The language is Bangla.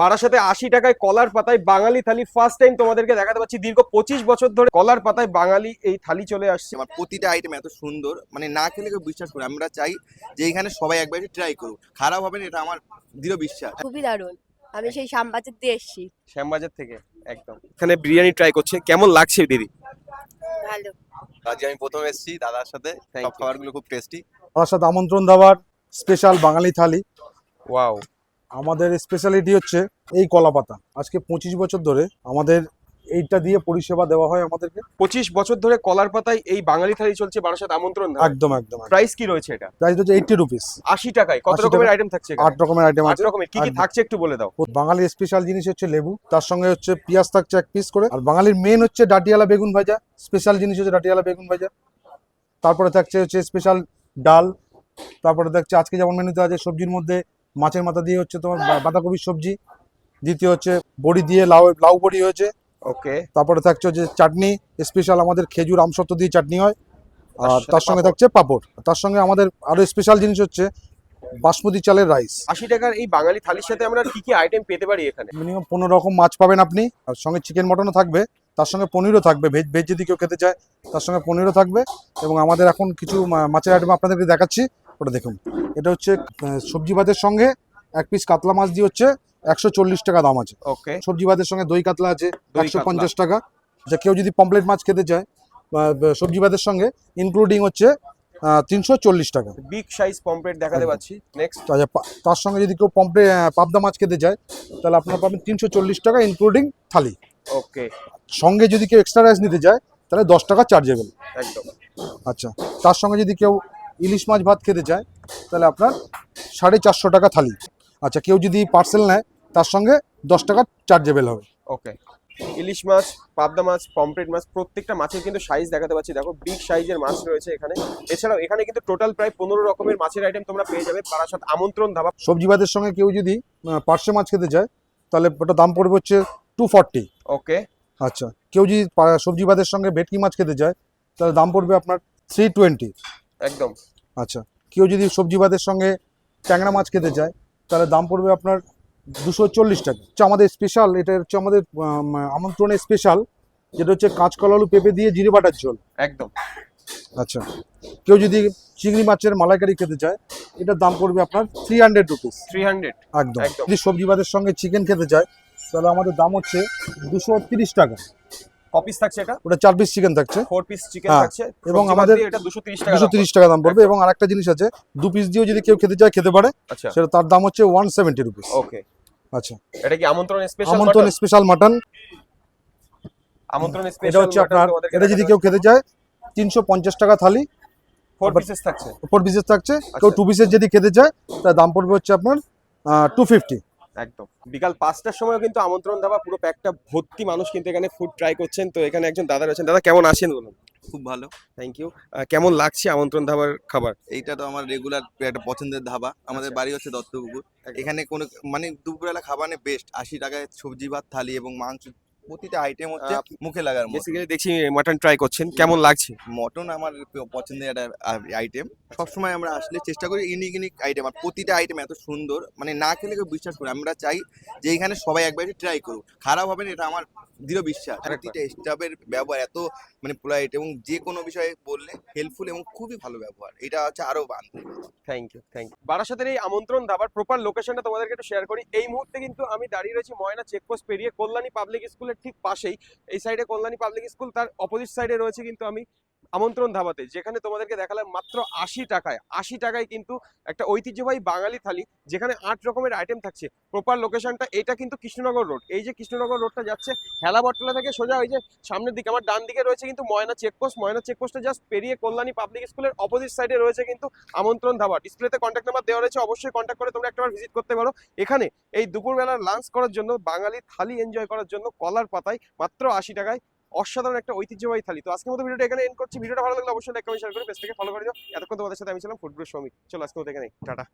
বারাসাতে আশি টাকায় কলার পাতায় বাঙালি থালি। ফার্স্ট টাইম তোমাদেরকে দেখাতে পাচ্ছি দীর্ঘ পঁচিশ বছর ধরে কলার পাতায় বাঙালি এই থালি চলে আসছে। আমার প্রতিটা আইটেম এত সুন্দর মানে না খেলে কেউ বিশ্বাস করে আমরা চাই যে এখানে সবাই একবার ট্রাই করুক। খারাপ হবে না এটা আমার দৃঢ় বিশ্বাস। খুবই দারুণ। আমি সেই শ্যামবাজার দিয়ে এসেছি। শ্যামবাজার থেকে একদম। এখানে বিরিয়ানি ট্রাই করছে। কেমন লাগছে দিদি? ভালো। আজকে আমি প্রথম এসেছি দাদার সাথে. খাবারগুলো খুব টেস্টি তার সাথে আমন্ত্রণ দেওয়ার স্পেশাল বাঙালি থালি। ওয়াও আমাদের স্পেশালিটি হচ্ছে এই কলা পাতা। আজকে পঁচিশ বছর ধরে আমাদের এইটা দিয়ে পরিষেবা দেওয়া হয় আমাদেরকে। পঁচিশ বছর ধরে কলার পাতায় এই বাঙালি থালি চলছে বারাসাত আমন্ত্রণ একদম একদম প্রাইস কি রয়েছে এটা? প্রাইস হচ্ছে এইটটি রুপিস আশি টাকায়। কত রকমের আইটেম থাকছে আট রকমের আইটেম আট রকমের। কি কি থাকছে একটু বলে দাও। বাঙালির স্পেশাল জিনিস হচ্ছে লেবু তার সঙ্গে হচ্ছে পেঁয়াজ থাকছে এক পিস করে। আর বাঙালির মেন হচ্ছে ডাটিয়ালা বেগুন ভাজা। স্পেশাল জিনিস হচ্ছে ডাটিয়ালা বেগুন ভাজা। তারপরে থাকছে হচ্ছে স্পেশাল ডাল। তারপরে থাকছে আজকে যেমন মেনুতে আছে সবজির মধ্যে মাছের মাথা দিয়ে হচ্ছে তোমার বাঁধাকপির সবজি দ্বিতীয় হচ্ছে বড়ি দিয়ে লাউ লাউ বড়ি হয়েছে। ওকে। তারপরে থাকছে হচ্ছে চাটনি স্পেশাল আমাদের খেজুর আমসত্ব দিয়ে চাটনি হয়। আর তার সঙ্গে থাকছে পাঁপড়। তার সঙ্গে আমাদের আরও স্পেশাল জিনিস হচ্ছে বাসমতি চালের রাইস আশি টাকার এই বাঙালি থালির সাথে আমরা কি কি আইটেম পেতে পারি এখানে? মিনিমাম পনেরো রকম মাছ পাবেন আপনি। আর সঙ্গে চিকেন মটনও থাকবে। তার সঙ্গে পনিরও থাকবে। ভেজ ভেজ যদি কেউ খেতে চায় তার সঙ্গে পনিরও থাকবে। এবং আমাদের এখন কিছু মাছের আইটেম আপনাদেরকে দেখাচ্ছি। ওটা দেখুন এটা হচ্ছে সবজি ভাতের সঙ্গে এক পিস কাতলা মাছ দিয়ে হচ্ছে একশো চল্লিশ টাকা দাম আছে। ওকে সবজি ভাতের সঙ্গে দই কাতলা আছে একশো পঞ্চাশ টাকা। যা কেউ যদি পমপ্লেট মাছ খেতে চায় সবজি ভাতের সঙ্গে ইনক্লুডিং হচ্ছে তিনশো চল্লিশ টাকা। বিগ সাইজ পম্পলেট দেখাতে। পাচ্ছি। নেক্সট আচ্ছা তার সঙ্গে যদি কেউ পম্পে পাবদা মাছ খেতে চায় তাহলে আপনার পাবেন তিনশো চল্লিশ টাকা ইনক্লুডিং থালি। ওকে সঙ্গে যদি কেউ এক্সট্রা রাইস নিতে যায় তাহলে দশ টাকা চার্জেবল একদম। আচ্ছা তার সঙ্গে যদি কেউ ইলিশ মাছ ভাত খেতে চায় তাহলে আপনার সাড়ে চারশো টাকা থালি। আচ্ছা কেউ যদি পার্সেল নেয় তার সঙ্গে দশ টাকা চার্জেবেল হবে। ওকে ইলিশ মাছ পাবদা মাছ পমফ্রেট মাছ প্রত্যেকটা মাছের কিন্তু সাইজ দেখাতে পাচ্ছি। দেখো বিগ সাইজের মাছ রয়েছে এখানে। এছাড়াও এখানে কিন্তু টোটাল প্রায় পনেরো রকমের মাছের আইটেম তোমরা পেয়ে যাবে। বারাসাত আমন্ত্রণ ধাবা। সবজি ভাতের সঙ্গে কেউ যদি পার্শে মাছ খেতে চায় তাহলে ওটা দাম পড়বে হচ্ছে টু ফর্টি ওকে আচ্ছা কেউ যদি সবজি ভাতের সঙ্গে ভেটকি মাছ খেতে চায় তাহলে দাম পড়বে আপনার থ্রি টোয়েন্টি একদম। আচ্ছা কেউ যদি সবজি ভাতের সঙ্গে ট্যাংরা মাছ খেতে চায় তাহলে দাম পড়বে আপনার দুশো চল্লিশ টাকা। হচ্ছে আমাদের স্পেশাল এটা হচ্ছে আমাদের আম, আমন্ত্রণের স্পেশাল যেটা হচ্ছে কাঁচকলা আলু পেঁপে দিয়ে জিরে বাটার ঝোল। একদম। আচ্ছা কেউ যদি চিংড়ি মাছের মালাইকারি খেতে চায় এটার দাম পড়বে আপনার three hundred rupees three hundred একদম। একদম। যদি সবজি ভাতের সঙ্গে চিকেন খেতে চায় তাহলে আমাদের দাম হচ্ছে দুশো তিরিশ টাকা। কপিস থাকছে এটা? ওটা চার পিস চিকেন থাকছে। ফোর পিস চিকেন হ্যাঁ, থাকছে। এবং আমাদের এটা টাকা দাম তিরিশ টাকা দাম পড়বে। এবং আরেকটা জিনিস আছে দু পিস দিয়েও যদি কেউ খেতে চায় খেতে পারে। আচ্ছা। সেটা তার দাম হচ্ছে ওয়ান সেভেন্টি রুপিস ওকে আচ্ছা। এটা কি আমন্ত্রণ স্পেশাল আমন্ত্রণ স্পেশাল মাটন আমন্ত্রণ এটা হচ্ছে আপনার এটা যদি কেউ খেতে চায় তিনশো পঞ্চাশ টাকা থালি। ফোর পিসেস থাকছে। ফোর পিসেস থাকছে। কেউ আচ্ছা। টু পিসেস যদি খেতে চায় তার দাম পড়বে হচ্ছে আপনার টু ফিফটি একদম। বিকাল পাঁচটার সময় কিন্তু আমন্ত্রণ দেওয়া পুরো প্যাকটা ভর্তি মানুষ কিন্তু এখানে ফুড ট্রাই করছেন। তো এখানে একজন দাদা রয়েছেন। দাদা কেমন আছেন বলুন? খুব ভালো। থ্যাংক ইউ কেমন লাগছে আমন্ত্রণ ধাবার খাবার? এইটা তো আমার রেগুলার একটা পছন্দের ধাবা। আমাদের আচ্ছা। বাড়ি হচ্ছে দত্তপুকুর। এখানে কোনো মানে দুপুরবেলা খাবারে বেস্ট আশি টাকায় সবজি ভাত থালি এবং মাংস প্রতিটা আইটেম হচ্ছে মুখে লাগার মতো। বেসিক্যালি দেখছি মাটন ট্রাই করছেন কেমন লাগছে? মটন আমার পছন্দের একটা আইটেম সবসময় আমরা আসলে চেষ্টা করি ইউনিক ইউনিক আইটেম আর প্রতিটা আইটেম এত সুন্দর মানে না খেলে কেউ বিশ্বাস করে আমরা চাই যে এখানে সবাই একবার ট্রাই করুক। খারাপ হবে না এটা আমার দৃঢ় বিশ্বাস। প্রতিটা স্টাফের ব্যবহার এত মানে পোলাইট এবং যে কোনো বিষয়ে বললে হেল্পফুল এবং খুবই ভালো ব্যবহার। এটা হচ্ছে আরও বান্ধব থ্যাংক ইউ থ্যাংক ইউ বারাসাতের এই আমন্ত্রণ ধাবার প্রপার লোকেশনটা তোমাদেরকে একটু শেয়ার করি। এই মুহূর্তে কিন্তু আমি দাঁড়িয়ে রয়েছি ময়না চেকপোস্ট পেরিয়ে কল্যাণী পাবলিক স্কুলের ঠিক পাশেই। এই সাইডে কল্যাণী পাবলিক স্কুল তার অপোজিট সাইডে রয়েছে কিন্তু আমি আমন্ত্রণ ধাবাতে যেখানে তোমাদেরকে দেখালাম মাত্র আশি টাকায়। আশি টাকায় কিন্তু একটা ঐতিহ্যবাহী বাঙালি থালি, যেখানে আট রকমের আইটেম থাকছে। প্রপার লোকেশনটা এটা কিন্তু কৃষ্ণনগর রোড এই যে কৃষ্ণনগর রোডটা যাচ্ছে, হেলা বটতলা থেকে সোজা ওই যে সামনের দিকে, আমার ডান দিকে রয়েছে কিন্তু ময়না চেকপোস্ট ময়না চেকপোস্টে জাস্ট পেরিয়ে কল্যাণী পাবলিক স্কুলের অপোজিট সাইডে রয়েছে কিন্তু আমন্ত্রণ ধাবা। ডিসপ্লেতে কন্ট্যাক্ট নাম্বার দেওয়া রয়েছে, অবশ্যই কন্ট্যাক্ট করে তোমরা একবার ভিজিট করতে পারো। এখানে এই দুপুরবেলার লাঞ্চ করার জন্য, বাঙালি থালি এনজয় করার জন্য কলার পাতায় মাত্র আশি টাকায় অসাধারণ একটা ঐতিহ্যবাহী থালি। তো আজকের মতো ভিডিওটা এখানে এন্ড করছি। ভিডিওটা ভালো লাগলে অবশ্যই লাইক কমেন্ট শেয়ার করে পেজটাকে ফলো করে দিও। এতক্ষণ তোমাদের সাথে আমি ছিলাম ফুটবল শ্রমিক চলো আজকে মতো এখানে টাটা।